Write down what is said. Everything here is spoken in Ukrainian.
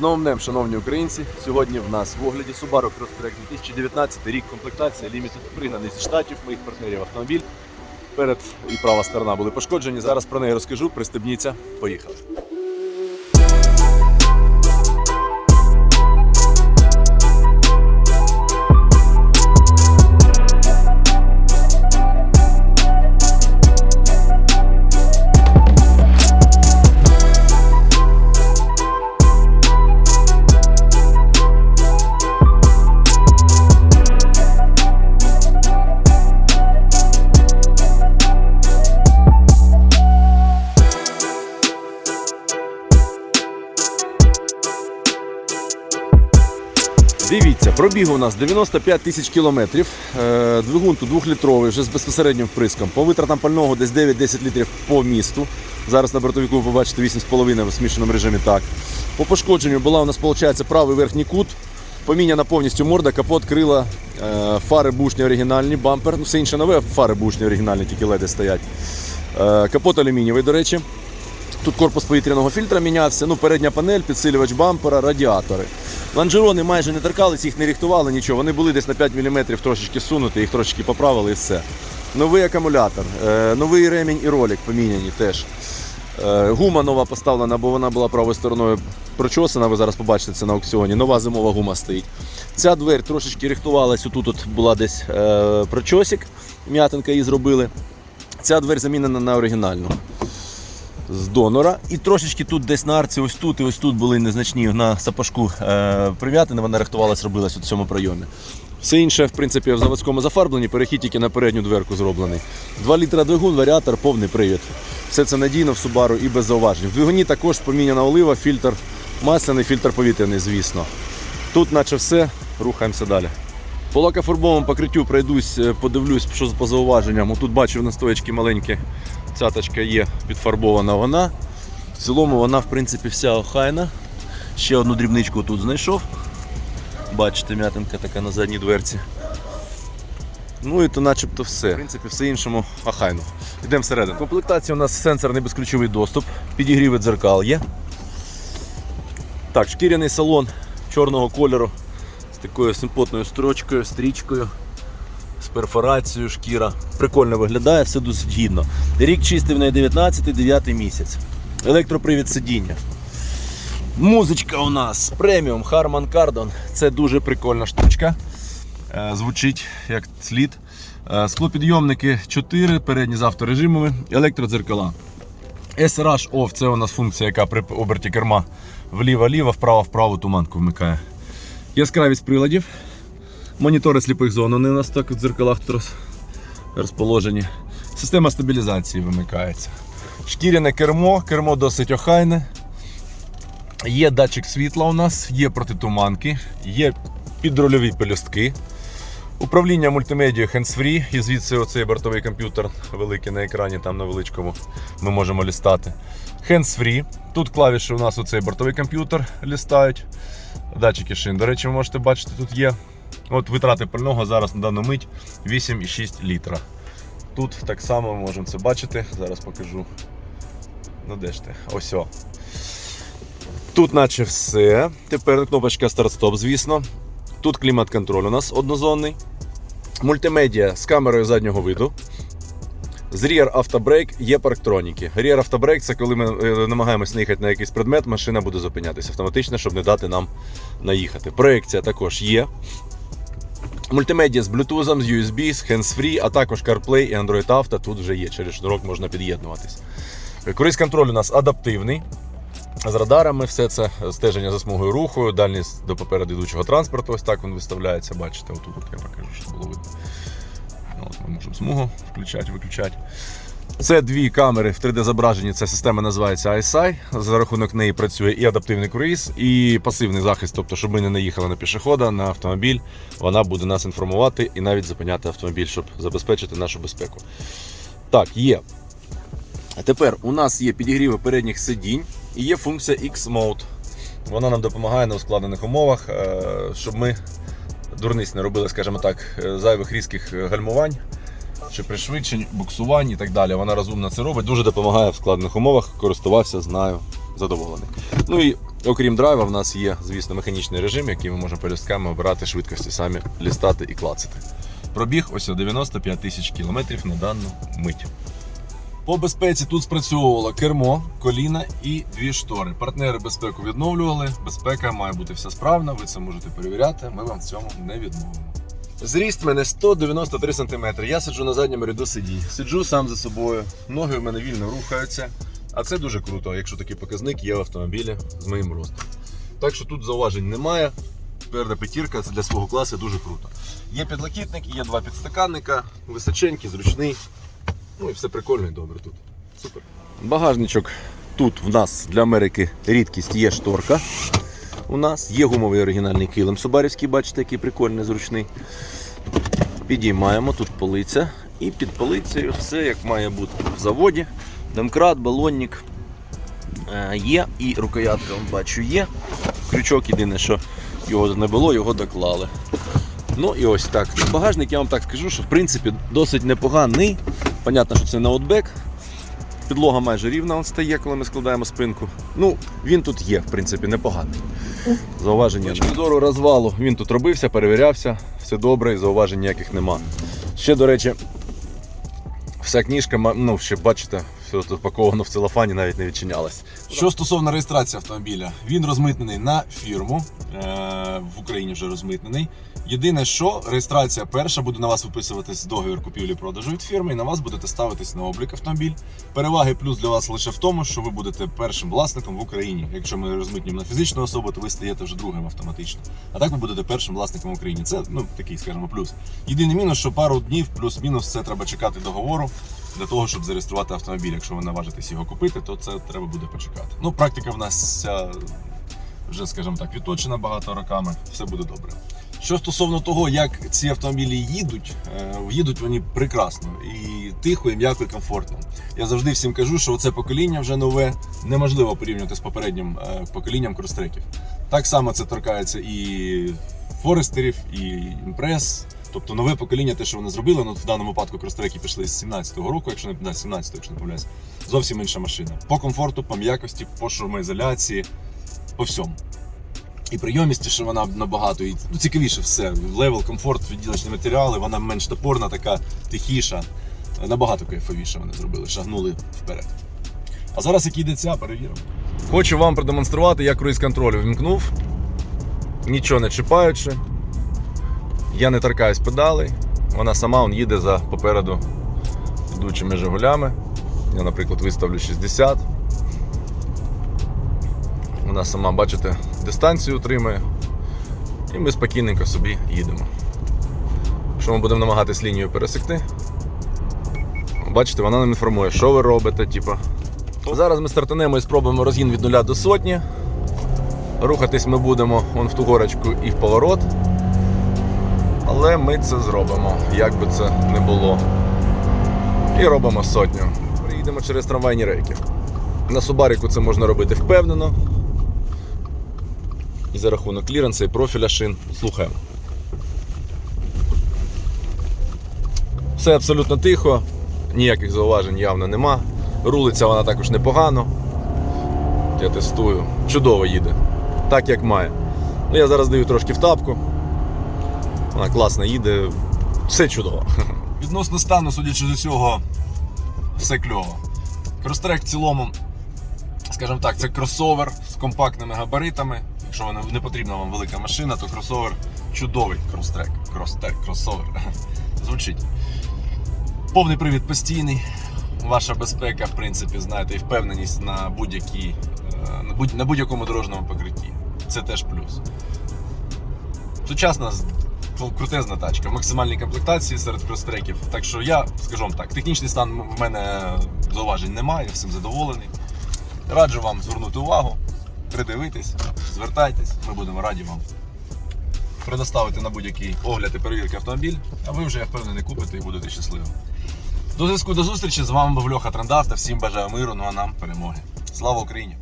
Новим днем, шановні українці. Сьогодні в нас в огляді Subaru Crosstrek 2019 рік комплектація Limited пригнаний зі штатів моїх партнерів автомобіль. Перед і права сторона були пошкоджені. Зараз про неї розкажу. Пристебніться. Поїхали. Пробіг у нас 95 тисяч кілометрів. Е, Двигун тут 2-літровий, вже з безпосереднім вприском. По витратам пального десь 9-10 літрів по місту. Зараз на бортовіку ви побачите 8,5 в смішаному режимі так. По пошкодженню була у нас, виходить, правий верхній кут. Поміняна повністю морда, капот, крила, е, фари бушні оригінальні, бампер. Ну, все інше нове, фари бушні оригінальні, тільки леди стоять. Е, Капот алюмінієвий, до речі. Тут корпус повітряного фільтра мінявся, ну, передня панель, підсилювач бампера, радіатори. Ланжерони майже не торкались, їх не рихтували, нічого. Вони були десь на 5 мм трошечки сунуті, їх трошечки поправили і все. Новий акумулятор, е, новий ремінь і ролик поміняні теж. Е, Гума нова поставлена, бо вона була правою стороною прочосана, ви зараз побачите це на аукціоні. Нова зимова гума стоїть. Ця дверь трошечки рихтувалась, отут от була десь е, прочосик, м'ятинка її зробили. Ця дверь замінена на оригінальну з донора. І трошечки тут десь на арці, ось тут і ось тут були незначні на сапожку е, прив'ятини, вона рихтувалась, робилась у цьому прийомі. Все інше, в принципі, в заводському зафарбленні, перехід тільки на передню дверку зроблений. 2 літра двигун, варіатор, повний привід. Все це надійно в Subaru і без зауважень. В двигуні також поміняна олива, фільтр масляний, фільтр повітряний, звісно. Тут наче все, рухаємося далі. По лакофарбовому покриттю пройдусь, е, подивлюсь, що по зауваженням. Тут бачив на стоячки маленькі цяточка є підфарбована вона. В цілому вона, в принципі, вся охайна. Ще одну дрібничку тут знайшов. Бачите, м'ятинка така на задній дверці. Ну і то начебто все. В принципі, все іншому охайно. Йдемо всередину. В комплектації у нас сенсорний безключовий доступ, підігріви дзеркал є. Так, шкіряний салон чорного кольору такою симпотною строчкою, стрічкою, з перфорацією шкіра. Прикольно виглядає, все досить гідно. Рік чистий в неї 19 9 місяць. Електропривід сидіння. Музичка у нас преміум Harman Kardon. Це дуже прикольна штучка. Е, Звучить як слід. Е, Склопідйомники 4, передні з авторежимами, електродзеркала. SRH OFF це у нас функція, яка при оберті керма вліво-ліво, вправо-вправо туманку вмикає. Яскравість приладів. Монітори сліпих зон, вони у нас так в дзеркалах розположені. Система стабілізації вимикається. Шкіряне кермо, кермо досить охайне. Є датчик світла у нас, є протитуманки, є підрульові пелюстки. Управління мультимедією hands-free, і звідси оцей бортовий комп'ютер великий на екрані, там на величкому ми можемо лістати. Hands-free. Тут клавіші у нас оцей бортовий комп'ютер лістають. Датчики шин. До речі, ви можете бачити, тут є. От витрати пального зараз на дану мить 8,6 літра. Тут так само ми можемо це бачити. Зараз покажу. Ну де ж ти? Ось. Тут наче все. Тепер кнопочка старт-стоп, звісно. Тут клімат-контроль у нас однозонний. Мультимедіа з камерою заднього виду. З Rear Автобрейк є парктроніки. Rear Автобрейк це коли ми е, намагаємося наїхати на якийсь предмет, машина буде зупинятися автоматично, щоб не дати нам наїхати. Проекція також є. Мультимедіа з Bluetooth, з USB, з hands-free, а також CarPlay і Android Auto тут вже є. Через шнурок можна під'єднуватись. Круїз контроль у нас адаптивний. З радарами все це стеження за смугою руху, дальність до попереду йдучого транспорту. Ось так він виставляється. Бачите, отут от я покажу, щоб було видно. Ну, От Ми можемо смугу включати, виключати. Це дві камери в 3D-зображенні. Ця система називається ISI. За рахунок неї працює і адаптивний круїз, і пасивний захист. Тобто, щоб ми не наїхали на пішохода, на автомобіль, вона буде нас інформувати і навіть зупиняти автомобіль, щоб забезпечити нашу безпеку. Так, є. Тепер у нас є підігріви передніх сидінь і є функція X-Mode. Вона нам допомагає на ускладнених умовах, е, щоб ми дурниць не робили, скажімо так, е, зайвих різких е, гальмувань чи пришвидшень, буксувань і так далі. Вона розумно це робить, дуже допомагає в складних умовах. Користувався, знаю, задоволений. Ну і Окрім драйва, в нас є, звісно, механічний режим, який ми можемо пелюстками обирати швидкості самі лістати і клацати. Пробіг ось 95 тисяч кілометрів на дану мить. По безпеці тут спрацьовувало кермо, коліна і дві штори. Партнери безпеку відновлювали. Безпека має бути вся справна, ви це можете перевіряти. Ми вам в цьому не відмовимо. Зріст мене 193 см. Я сиджу на задньому ряду сидінь. Сиджу сам за собою. Ноги в мене вільно рухаються. А це дуже круто, якщо такий показник є в автомобілі з моїм ростом. Так що тут зауважень немає. Тверда п'ятірка це для свого класу дуже круто. Є підлокітник, є два підстаканника, височенький, зручний. Ну і все прикольно і добре тут. Супер. Багажничок тут в нас для Америки рідкість є шторка. У нас є гумовий оригінальний килим Субарівський, бачите, який прикольний, зручний. Підіймаємо тут полиця. І під полицею все як має бути в заводі. Домкрат, балонник е, є і рукоятка, он бачу, є. Крючок єдине, що його не було, його доклали. Ну і ось так. Багажник, я вам так скажу, що в принципі досить непоганий. Понятно, що це не аутбек. Підлога майже рівна он стає, коли ми складаємо спинку. Ну, він тут є, в принципі, непоганий. Зауваження. З зору розвалу він тут робився, перевірявся, все добре, і зауважень ніяких нема. Ще, до речі, вся книжка, ну, ще бачите, все тут упаковано в целофані, навіть не відчинялась. Що стосовно реєстрації автомобіля, він розмитнений на фірму, е, в Україні вже розмитнений. Єдине, що реєстрація перша буде на вас виписуватись договір купівлі-продажу від фірми, і на вас будете ставитись на облік автомобіль. Переваги плюс для вас лише в тому, що ви будете першим власником в Україні. Якщо ми розмитнюємо на фізичну особу, то ви стаєте вже другим автоматично. А так ви будете першим власником в Україні. Це ну такий, скажімо, плюс. Єдиний мінус, що пару днів, плюс-мінус, це треба чекати договору для того, щоб зареєструвати автомобіль. Якщо ви наважитесь його купити, то це треба буде почекати. Ну, практика в нас вже, скажімо так, відточена багато роками, все буде добре. Що стосовно того, як ці автомобілі їдуть, е, їдуть вони прекрасно і тихо, і м'яко, і комфортно. Я завжди всім кажу, що це покоління вже нове неможливо порівнювати з попереднім е, поколінням кростреків. Так само це торкається і Форестерів, і імпрес. Тобто нове покоління, те, що вони зробили, ну в даному випадку кростреки пішли з 17-го року, якщо не да, 17-го, якщо не помиляюсь, зовсім інша машина. По комфорту, по м'якості, по шумоізоляції, по всьому. І прийомістіше вона набагато, і ну, цікавіше все. Левел, комфорт, відділочні матеріали, вона менш топорна, така тихіша. Набагато кайфовіше вони зробили, шагнули вперед. А зараз як йде ця, перевіримо. Хочу вам продемонструвати, як круїз контроль вімкнув, нічого не чіпаючи. Я не торкаюсь педалей, вона сама он їде за попереду йдучими Жигулями. Я, наприклад, виставлю 60. Вона сама, бачите, дистанцію утримує. І ми спокійненько собі їдемо. Якщо ми будемо намагатись лінію пересекти, бачите, вона нам інформує, що ви робите. Типу. Зараз ми стартанемо і спробуємо розгін від нуля до сотні. Рухатись ми будемо вон в ту горочку і в поворот. Але ми це зробимо, як би це не було. І робимо сотню. Приїдемо через трамвайні рейки. На Субаріку це можна робити впевнено. І за рахунок кліренса і профіля шин. Слухаємо. Все абсолютно тихо, ніяких зауважень явно нема. Рулиться вона також непогано. Я тестую. Чудово їде. Так як має. Ну, я зараз даю трошки в тапку. Вона класно їде. Все чудово. Відносно стану, судячи з усього, все кльово. Крострек в цілому, скажімо так, це кросовер з компактними габаритами. Якщо не потрібна вам велика машина, то кросовер чудовий крострек. Крострек, кросовер. Звучить. Повний привід постійний. Ваша безпека, в принципі, знаєте, і впевненість на будь-якій, е, на будь- на будь-якому дорожньому покритті. Це теж плюс. Сучасна крутезна тачка в максимальній комплектації серед кростреків. Так що я, скажу вам так, технічний стан в мене зауважень немає, я всім задоволений. Раджу вам звернути увагу, придивитись, звертайтесь, ми будемо раді вам предоставити на будь-який огляд і перевірки автомобіль, а ви вже, я впевнений, купите і будете щасливі. До зв'язку до зустрічі. З вами був Льоха Трендавта. Всім бажаю миру, ну а нам перемоги. Слава Україні!